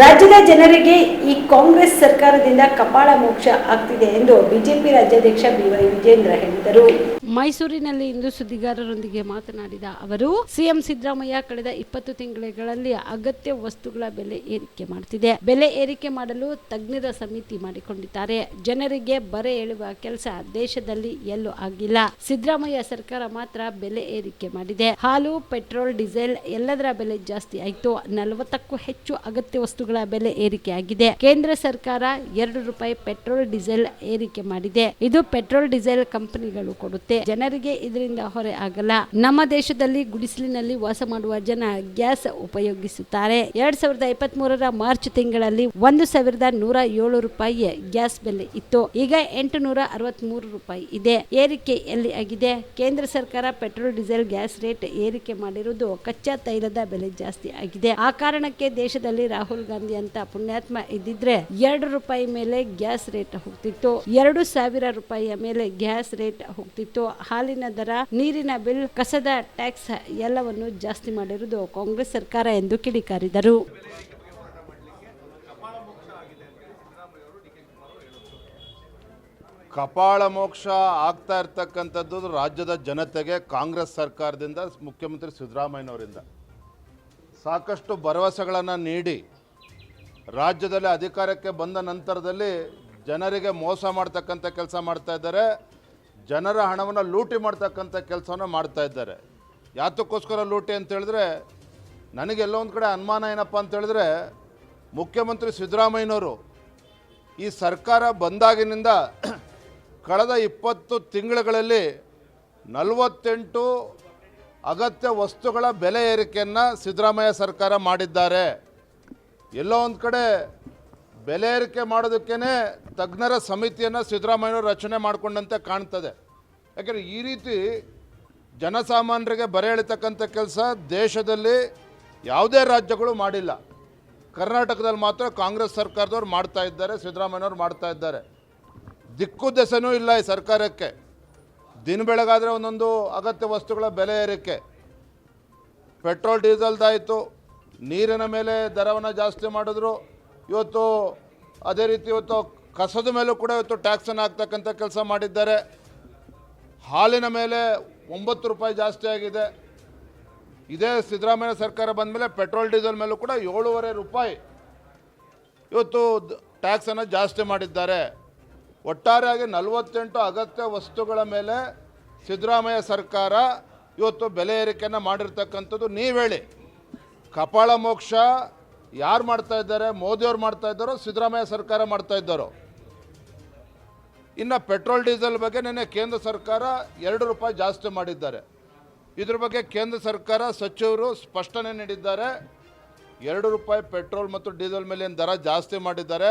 ರಾಜ್ಯದ ಜನರಿಗೆ ಈ ಕಾಂಗ್ರೆಸ್ ಸರ್ಕಾರದಿಂದ ಕಪಾಳ ಮೋಕ್ಷ ಆಗ್ತಿದೆ ಎಂದು ಬಿಜೆಪಿ ರಾಜ್ಯಾಧ್ಯಕ್ಷ ಬಿವೈ ವಿಜೇಂದ್ರ ಹೇಳಿದರು. ಮೈಸೂರಿನಲ್ಲಿ ಇಂದು ಸುದ್ದಿಗಾರರೊಂದಿಗೆ ಮಾತನಾಡಿದ ಅವರು, ಸಿಎಂ ಸಿದ್ದರಾಮಯ್ಯ ಕಳೆದ ಇಪ್ಪತ್ತು ತಿಂಗಳುಗಳಲ್ಲಿ ಅಗತ್ಯ ವಸ್ತುಗಳ ಬೆಲೆ ಏರಿಕೆ ಮಾಡುತ್ತಿದೆ ಬೆಲೆ ಏರಿಕೆ ಮಾಡಲು ತಜ್ಞರ ಸಮಿತಿ ಮಾಡಿಕೊಂಡಿದ್ದಾರೆ. ಜನರಿಗೆ ಬರೆ ಹೇಳುವ ಕೆಲಸ ದೇಶದಲ್ಲಿ ಎಲ್ಲೂ ಆಗಿಲ್ಲ. ಸಿದ್ದರಾಮಯ್ಯ ಸರ್ಕಾರ ಮಾತ್ರ ಬೆಲೆ ಏರಿಕೆ ಮಾಡಿದೆ. ಹಾಲು, ಪೆಟ್ರೋಲ್, ಡೀಸೆಲ್ ಎಲ್ಲದರ ಬೆಲೆ ಜಾಸ್ತಿ ಆಯಿತು. ನಲವತ್ತಕ್ಕೂ ಹೆಚ್ಚು ಅಗತ್ಯ ವಸ್ತುಗಳ ಬೆಲೆ ಏರಿಕೆ ಆಗಿದೆ ಕೇಂದ್ರ ಸರ್ಕಾರ ಎರಡು ರೂಪಾಯಿ ಪೆಟ್ರೋಲ್, ಡೀಸೆಲ್ ಏರಿಕೆ ಮಾಡಿದೆ. ಇದು ಪೆಟ್ರೋಲ್, ಡೀಸೆಲ್ ಕಂಪನಿಗಳು ಕೊಡುತ್ತೆ. ಜನರಿಗೆ ಇದರಿಂದ ಹೊರೆ ಆಗಲ್ಲ. ನಮ್ಮ ದೇಶದಲ್ಲಿ ಗುಡಿಸಲಿನಲ್ಲಿ ವಾಸ ಮಾಡುವ ಜನ ಗ್ಯಾಸ್ ಉಪಯೋಗಿಸುತ್ತಾರೆ. ಎರಡ್ ಸಾವಿರದ ಇಪ್ಪತ್ತ್ ಮಾರ್ಚ್ ತಿಂಗಳಲ್ಲಿ ಒಂದು ಸಾವಿರದ ನೂರ ಏಳು ರೂಪಾಯಿ ಗ್ಯಾಸ್ ಬೆಲೆ ಇತ್ತು. ಈಗ ಎಂಟು ನೂರ ಅರವತ್ತ್ ಮೂರು ರೂಪಾಯಿ ಇದೆ. ಏರಿಕೆ ಎಲ್ಲಿ ಆಗಿದೆ? ಕೇಂದ್ರ ಸರ್ಕಾರ ಪೆಟ್ರೋಲ್, ಡೀಸೆಲ್, ಗ್ಯಾಸ್ ರೇಟ್ ಏರಿಕೆ ಮಾಡಿರುವುದು ಕಚ್ಚಾ ತೈಲದ ಬೆಲೆ ಜಾಸ್ತಿ ಆಗಿದೆ. ಆ ಕಾರಣಕ್ಕೆ ದೇಶದಲ್ಲಿ ರಾಹುಲ್ ಗಾಂಧಿ ಅಂತ ಪುಣ್ಯಾತ್ಮ ಇದ್ದಿದ್ರೆ ಎರಡು ರೂಪಾಯಿ ಮೇಲೆ ಗ್ಯಾಸ್ ರೇಟ್ ಹೋಗ್ತಿತ್ತು. ಎರಡು ಸಾವಿರ ರೂಪಾಯಿಯ ಮೇಲೆ ಗ್ಯಾಸ್ ರೇಟ್ ಹೋಗ್ತಿತ್ತು. ಹಾಲಿನ ದರ, ನೀರಿನ ಬಿಲ್, ಕಸದ ಟ್ಯಾಕ್ಸ್ ಎಲ್ಲವನ್ನು ಜಾಸ್ತಿ ಮಾಡಿರುವುದು ಕಾಂಗ್ರೆಸ್ ಸರ್ಕಾರ ಎಂದು ಕಿಡಿಕಾರಿದರು. ಕಪಾಳ ಮೋಕ್ಷ ಆಗ್ತಾ ಇರ್ತಕ್ಕಂಥದ್ದು ರಾಜ್ಯದ ಜನತೆಗೆ ಕಾಂಗ್ರೆಸ್ ಸರ್ಕಾರದಿಂದ, ಮುಖ್ಯಮಂತ್ರಿ ಸಿದ್ದರಾಮಯ್ಯನವರಿಂದ. ಸಾಕಷ್ಟು ಭರವಸೆಗಳನ್ನು ನೀಡಿ ರಾಜ್ಯದಲ್ಲಿ ಅಧಿಕಾರಕ್ಕೆ ಬಂದ ನಂತರದಲ್ಲಿ ಜನರಿಗೆ ಮೋಸ ಮಾಡ್ತಕ್ಕಂಥ ಕೆಲಸ ಮಾಡ್ತಾ ಇದ್ದಾರೆ. ಜನರ ಹಣವನ್ನು ಲೂಟಿ ಮಾಡ್ತಕ್ಕಂಥ ಕೆಲಸವನ್ನು ಮಾಡ್ತಾ ಇದ್ದಾರೆ. ಯಾತಕ್ಕೋಸ್ಕರ ಲೂಟಿ ಅಂತ ಹೇಳಿದ್ರೆ, ನನಗೆಲ್ಲೋ ಒಂದು ಕಡೆ ಅನುಮಾನ ಏನಪ್ಪ ಅಂತ ಹೇಳಿದ್ರೆ, ಮುಖ್ಯಮಂತ್ರಿ ಸಿದ್ದರಾಮಯ್ಯನವರು ಈ ಸರ್ಕಾರ ಬಂದಾಗಿನಿಂದ ಕಳೆದ ಇಪ್ಪತ್ತು ತಿಂಗಳುಗಳಲ್ಲಿ ನಲವತ್ತೆಂಟು ಅಗತ್ಯ ವಸ್ತುಗಳ ಬೆಲೆ ಏರಿಕೆಯನ್ನು ಸಿದ್ದರಾಮಯ್ಯ ಸರ್ಕಾರ ಮಾಡಿದ್ದಾರೆ. ಎಲ್ಲೋ ಒಂದು ಕಡೆ ಬೆಲೆ ಏರಿಕೆ ಮಾಡೋದಕ್ಕೇ ತಜ್ಞರ ಸಮಿತಿಯನ್ನು ಸಿದ್ದರಾಮಯ್ಯವರು ರಚನೆ ಮಾಡಿಕೊಂಡಂತೆ ಕಾಣ್ತದೆ. ಯಾಕೆಂದರೆ ಈ ರೀತಿ ಜನಸಾಮಾನ್ಯರಿಗೆ ಬರೆ ಎಳಿತಕ್ಕಂಥ ಕೆಲಸ ದೇಶದಲ್ಲಿ ಯಾವುದೇ ರಾಜ್ಯಗಳು ಮಾಡಿಲ್ಲ. ಕರ್ನಾಟಕದಲ್ಲಿ ಮಾತ್ರ ಕಾಂಗ್ರೆಸ್ ಸರ್ಕಾರದವ್ರು ಮಾಡ್ತಾ ಇದ್ದಾರೆ ಸಿದ್ದರಾಮಯ್ಯವ್ರು ಮಾಡ್ತಾ ಇದ್ದಾರೆ. ದಿಕ್ಕು ದೆಸೆನೂ ಇಲ್ಲ ಈ ಸರ್ಕಾರಕ್ಕೆ. ದಿನ ಬೆಳಗಾದರೆ ಒಂದೊಂದು ಅಗತ್ಯ ವಸ್ತುಗಳ ಬೆಲೆ ಏರಿಕೆ. ಪೆಟ್ರೋಲ್, ಡೀಸೆಲ್ದಾಯಿತು. ನೀರಿನ ಮೇಲೆ ದರವನ್ನು ಜಾಸ್ತಿ ಮಾಡಿದ್ರು. ಇವತ್ತು ಅದೇ ರೀತಿ ಇವತ್ತು ಕಸದ ಮೇಲೂ ಕೂಡ ಇವತ್ತು ಟ್ಯಾಕ್ಸನ್ನು ಹಾಕ್ತಕ್ಕಂಥ ಕೆಲಸ ಮಾಡಿದ್ದಾರೆ. ಹಾಲಿನ ಮೇಲೆ ಒಂಬತ್ತು ರೂಪಾಯಿ ಜಾಸ್ತಿ ಆಗಿದೆ. ಇದೇ ಸಿದ್ದರಾಮಯ್ಯ ಸರ್ಕಾರ ಬಂದ ಮೇಲೆ ಪೆಟ್ರೋಲ್, ಡೀಸೆಲ್ ಮೇಲೂ ಕೂಡ ಏಳೂವರೆ ರೂಪಾಯಿ ಇವತ್ತು ಟ್ಯಾಕ್ಸನ್ನು ಜಾಸ್ತಿ ಮಾಡಿದ್ದಾರೆ. ಒಟ್ಟಾರೆಯಾಗಿ ನಲವತ್ತೆಂಟು ಅಗತ್ಯ ವಸ್ತುಗಳ ಮೇಲೆ ಸಿದ್ದರಾಮಯ್ಯ ಸರ್ಕಾರ ಇವತ್ತು ಬೆಲೆ ಏರಿಕೆಯನ್ನು ಮಾಡಿರ್ತಕ್ಕಂಥದ್ದು ನೀವು ಹೇಳಿ. ಕಪಾಳ ಮೋಕ್ಷ ಯಾರು ಮಾಡ್ತಾ ಇದ್ದಾರೆ? ಮೋದಿಯವ್ರು ಮಾಡ್ತಾ ಇದ್ದಾರೋ? ಸಿದ್ದರಾಮಯ್ಯ ಸರ್ಕಾರ ಮಾಡ್ತಾ ಇದ್ದಾರೋ? ಇನ್ನು ಪೆಟ್ರೋಲ್, ಡೀಸೆಲ್ ಬಗ್ಗೆ ನಿನ್ನೆ ಕೇಂದ್ರ ಸರ್ಕಾರ ಎರಡು ರೂಪಾಯಿ ಜಾಸ್ತಿ ಮಾಡಿದ್ದಾರೆ. ಇದ್ರ ಬಗ್ಗೆ ಕೇಂದ್ರ ಸರ್ಕಾರ ಸಚಿವರು ಸ್ಪಷ್ಟನೆ ನೀಡಿದ್ದಾರೆ. ಎರಡು ರೂಪಾಯಿ ಪೆಟ್ರೋಲ್ ಮತ್ತು ಡೀಸೆಲ್ ಮೇಲಿನ ದರ ಜಾಸ್ತಿ ಮಾಡಿದ್ದಾರೆ?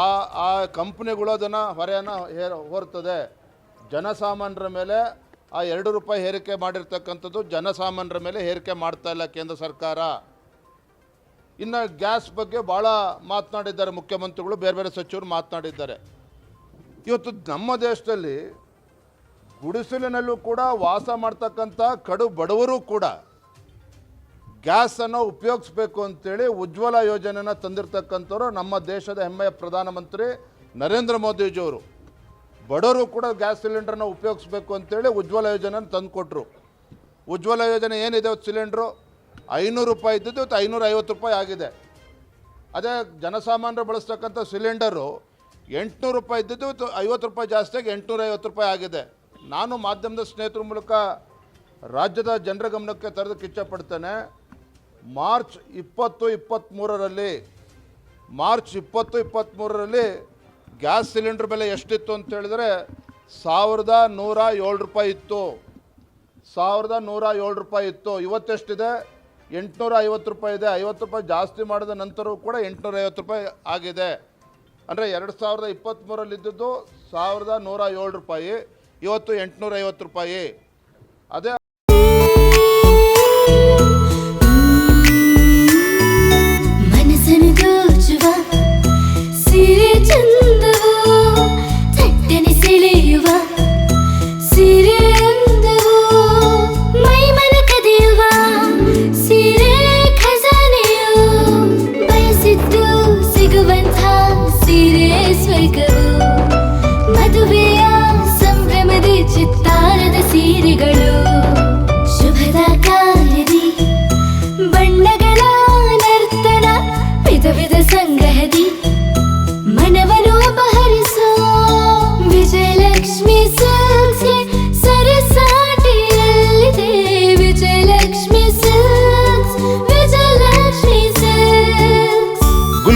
ಆ ಆ ಕಂಪ್ನಿಗಳು ಅದನ್ನು ಹೊರೆಯನ್ನು ಹೇರ್ ಹೊರ್ತದೆ. ಜನಸಾಮಾನ್ಯರ ಮೇಲೆ ಆ ಎರಡು ರೂಪಾಯಿ ಹೇರಿಕೆ ಮಾಡಿರ್ತಕ್ಕಂಥದ್ದು ಜನಸಾಮಾನ್ಯರ ಮೇಲೆ ಹೇರಿಕೆ ಮಾಡ್ತಾ ಇಲ್ಲ ಕೇಂದ್ರ ಸರ್ಕಾರ. ಇನ್ನು ಗ್ಯಾಸ್ ಬಗ್ಗೆ ಭಾಳ ಮಾತನಾಡಿದ್ದಾರೆ ಮುಖ್ಯಮಂತ್ರಿಗಳು, ಬೇರೆ ಬೇರೆ ಸಚಿವರು ಮಾತನಾಡಿದ್ದಾರೆ. ಇವತ್ತು ನಮ್ಮ ದೇಶದಲ್ಲಿ ಗುಡಿಸಲಿನಲ್ಲೂ ಕೂಡ ವಾಸ ಮಾಡ್ತಕ್ಕಂಥ ಕಡು ಬಡವರು ಕೂಡ ಗ್ಯಾಸನ್ನು ಉಪಯೋಗಿಸ್ಬೇಕು ಅಂತೇಳಿ ಉಜ್ವಲ ಯೋಜನೆನ ತಂದಿರತಕ್ಕಂಥವ್ರು ನಮ್ಮ ದೇಶದ ಹೆಮ್ಮೆಯ ಪ್ರಧಾನಮಂತ್ರಿ ನರೇಂದ್ರ ಮೋದಿಜಿಯವರು. ಬಡವರು ಕೂಡ ಗ್ಯಾಸ್ ಸಿಲಿಂಡರ್ನ ಉಪಯೋಗಿಸ್ಬೇಕು ಅಂತೇಳಿ ಉಜ್ವಲ ಯೋಜನೆ ತಂದುಕೊಟ್ರು. ಉಜ್ವಲ ಯೋಜನೆ ಏನಿದೆ ಸಿಲಿಂಡ್ರು? ಐನೂರು ರೂಪಾಯಿ ಇದ್ದದ್ದು ಇವತ್ತು ಐನೂರ ಐವತ್ತು ರೂಪಾಯಿ ಆಗಿದೆ. ಅದೇ ಜನಸಾಮಾನ್ಯರು ಬಳಸ್ತಕ್ಕಂಥ ಸಿಲಿಂಡರು ಎಂಟುನೂರು ರೂಪಾಯಿ ಇದ್ದದ್ದು ಇವತ್ತು ಐವತ್ತು ರೂಪಾಯಿ ಜಾಸ್ತಿಯಾಗಿ ಎಂಟುನೂರ ಐವತ್ತು ರೂಪಾಯಿ ಆಗಿದೆ. ನಾನು ಮಾಧ್ಯಮದ ಸ್ನೇಹಿತರ ಮೂಲಕ ರಾಜ್ಯದ ಜನರ ಗಮನಕ್ಕೆ ತರೋದಕ್ಕೆ ಇಚ್ಛಪಡ್ತೇನೆ ಮಾರ್ಚ್ ಇಪ್ಪತ್ತು ಇಪ್ಪತ್ತ್ಮೂರರಲ್ಲಿ ಮಾರ್ಚ್ ಇಪ್ಪತ್ತು ಇಪ್ಪತ್ತ್ಮೂರರಲ್ಲಿ ಗ್ಯಾಸ್ ಸಿಲಿಂಡರ್ ಬೆಲೆ ಎಷ್ಟಿತ್ತು ಅಂತ ಹೇಳಿದರೆ ಸಾವಿರದ ನೂರ ಏಳು ರೂಪಾಯಿ ಇತ್ತು. ಸಾವಿರದ ನೂರ ಏಳು ರೂಪಾಯಿ ಇತ್ತು. ಇವತ್ತೆಷ್ಟಿದೆ? ಎಂಟುನೂರ ಐವತ್ತು ರೂಪಾಯಿ ಇದೆ. ಐವತ್ತು ರೂಪಾಯಿ ಜಾಸ್ತಿ ಮಾಡಿದ ನಂತರವೂ ಕೂಡ ಎಂಟುನೂರ ಐವತ್ತು ರೂಪಾಯಿ ಆಗಿದೆ. ಅಂದರೆ ಎರಡು ಸಾವಿರದ ಇಪ್ಪತ್ತ್ಮೂರಲ್ಲಿ ಇದ್ದದ್ದು ಸಾವಿರದ ನೂರ ಏಳು ರೂಪಾಯಿ, ಇವತ್ತು ಎಂಟುನೂರ ಐವತ್ತು ರೂಪಾಯಿ. ಅದೇ ಮನಸ್ಸನ್ನು